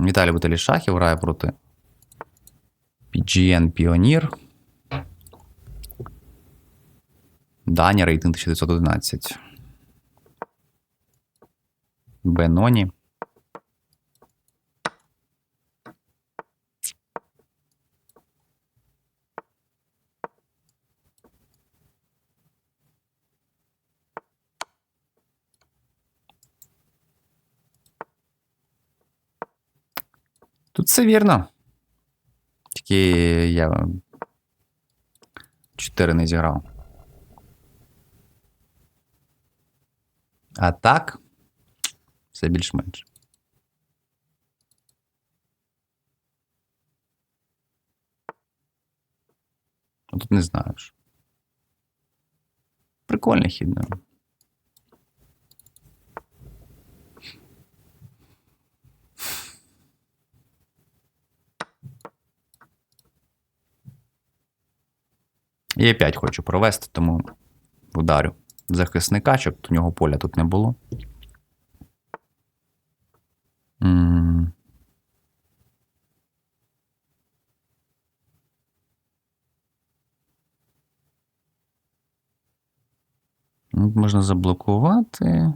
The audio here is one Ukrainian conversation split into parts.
Віталій Бутелі Шахів грає проти PGN Піонір. Даня рейтинг 1911. Беноні. Тут все вірно. Тільки я 4 не зіграв. А так, все більш-менш. Тут не знаю. Прикольний хід. да. Я 5 хочу провести, тому ударю захисника, щоб у нього поля тут не було. М -м. Можна заблокувати.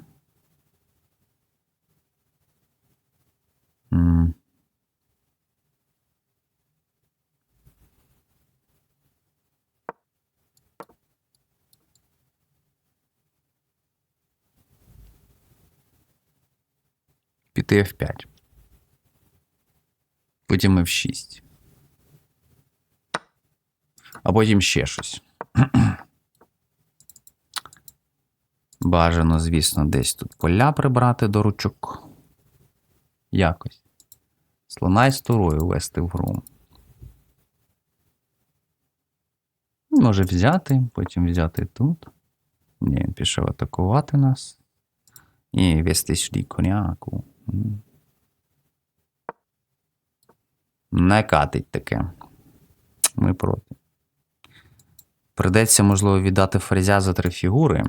Піти F5. Потім F6. А потім ще щось. Бажано, звісно, десь тут поля прибрати до ручок. Якось. Слона із турою ввести в гру. Може взяти, потім взяти тут. Ні, він пішов атакувати нас. І вести сюди коняку. Не катить таке. Ми проти. Придеться, можливо, віддати ферзя за три фігури.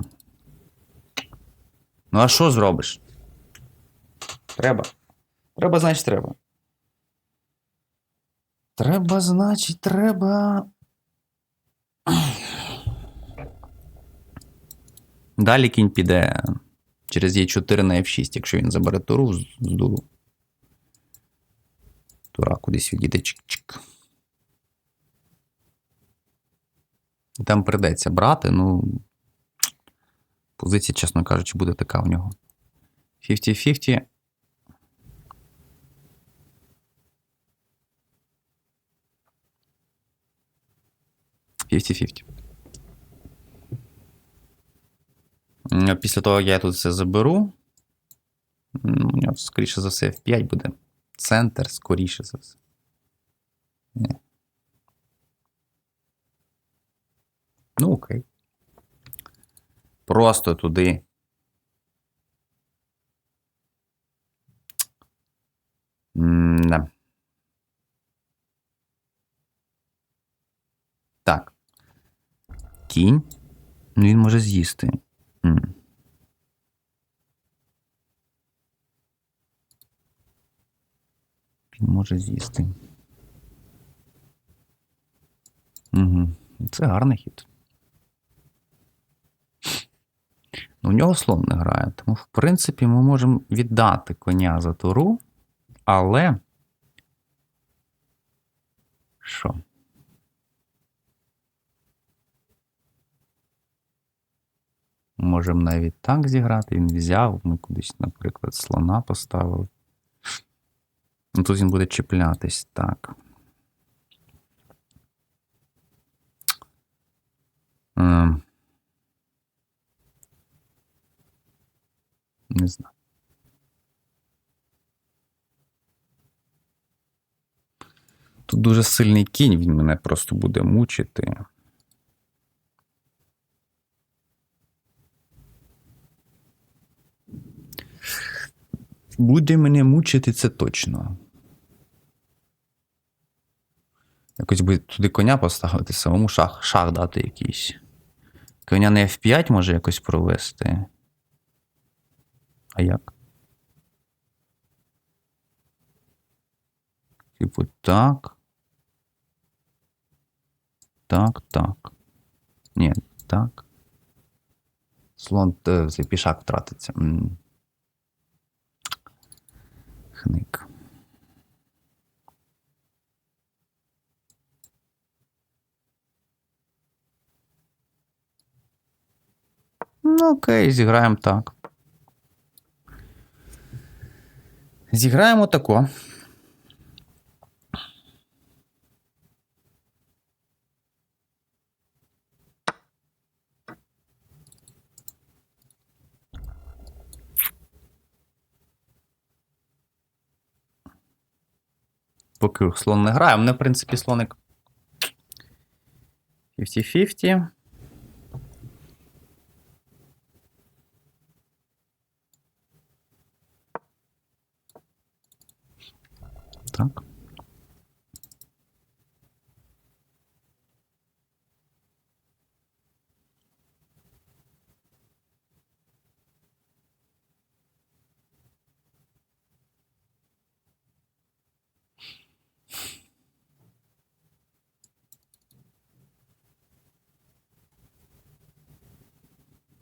Ну, а що зробиш? Треба. Треба, значить, треба. Треба, значить, треба. Далі кінь піде через Е4 на F6, якщо він забере туру з дуру. Тура кудись відійде чик-чик. Там придеться брати, ну. Позиція, чесно кажучи, буде така в нього. 50-50. Фіфті-фіфті. М, Після того, як я тут все заберу. м, У нього, скоріше за все, F5 буде. Центр, скоріше за все. Ні. Ну, окей. Просто туди. М-да. Так. Кінь. Ну, він може з'їсти. М. Він може з'їсти. Угу. Це гарний хід. Ну, у нього слон не грає, тому, в принципі, ми можемо віддати коня за туру, але. Що? Можемо навіть так зіграти. Він взяв, ми кудись, наприклад, слона поставили. Ну, тут він буде чіплятись так. Ем. Не знаю. Тут дуже сильний кінь, він мене просто буде мучити. Буде мене мучити, це точно. Якось би туди коня поставити, самому шах, шах дати якийсь. Коня на F5 може якось провести. А як? Типу, так. Так, так. Ні, так. Слон е, цей пішак втратиться. Хник. Ну, окей, зіграємо так. Зіграємо тако. Поки слон не грає, мене, в принципі, слоник 50-50. Так.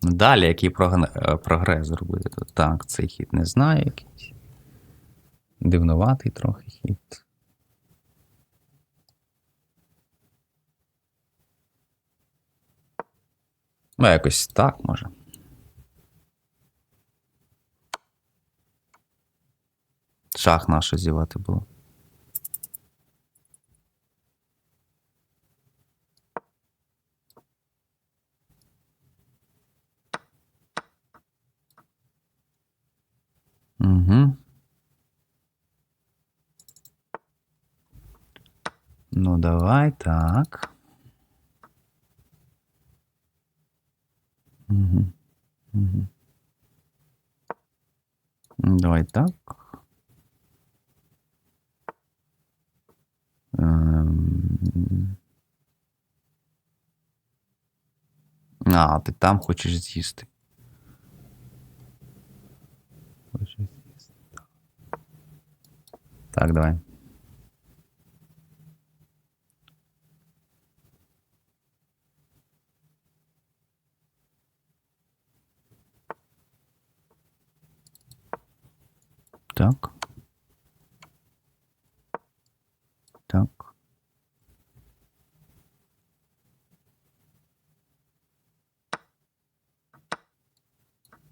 Далі, який е, прогрес зробити? Так, цей хід не знаю якийсь. Дивнуватий трохи хід. Ну, якось так може. Шах наш зівати було. Угу. Ну, давай так. Угу. Угу. Давай так. Ем. А, ти там хочеш з'їсти. Так, давай. Так. Так.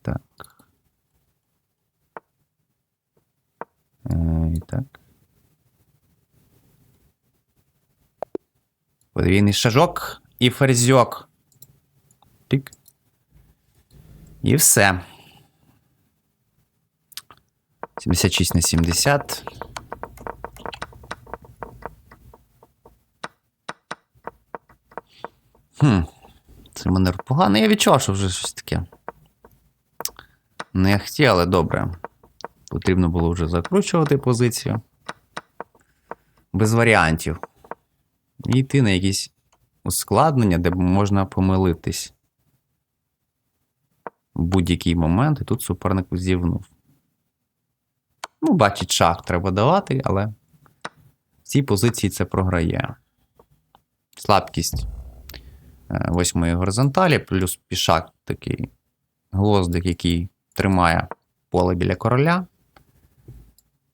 Так. Е, і так. Подвійний шажок і ферзьок. Тик. І все. 76 на 70. Хм. Це манер поганий. Я відчував, що вже щось таке. Не хотів, але добре. Потрібно було вже закручувати позицію. Без варіантів. І йти на якісь ускладнення, де можна помилитись. В будь-який момент, і тут суперник зівнув. Ну, бачить, шах треба давати, але в цій позиції це програє. Слабкість е, восьмої горизонталі, плюс пішак такий гвоздик, який тримає поле біля короля.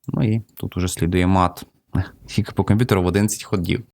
Ну і тут уже слідує мат. Тільки по комп'ютеру в 11 ходів.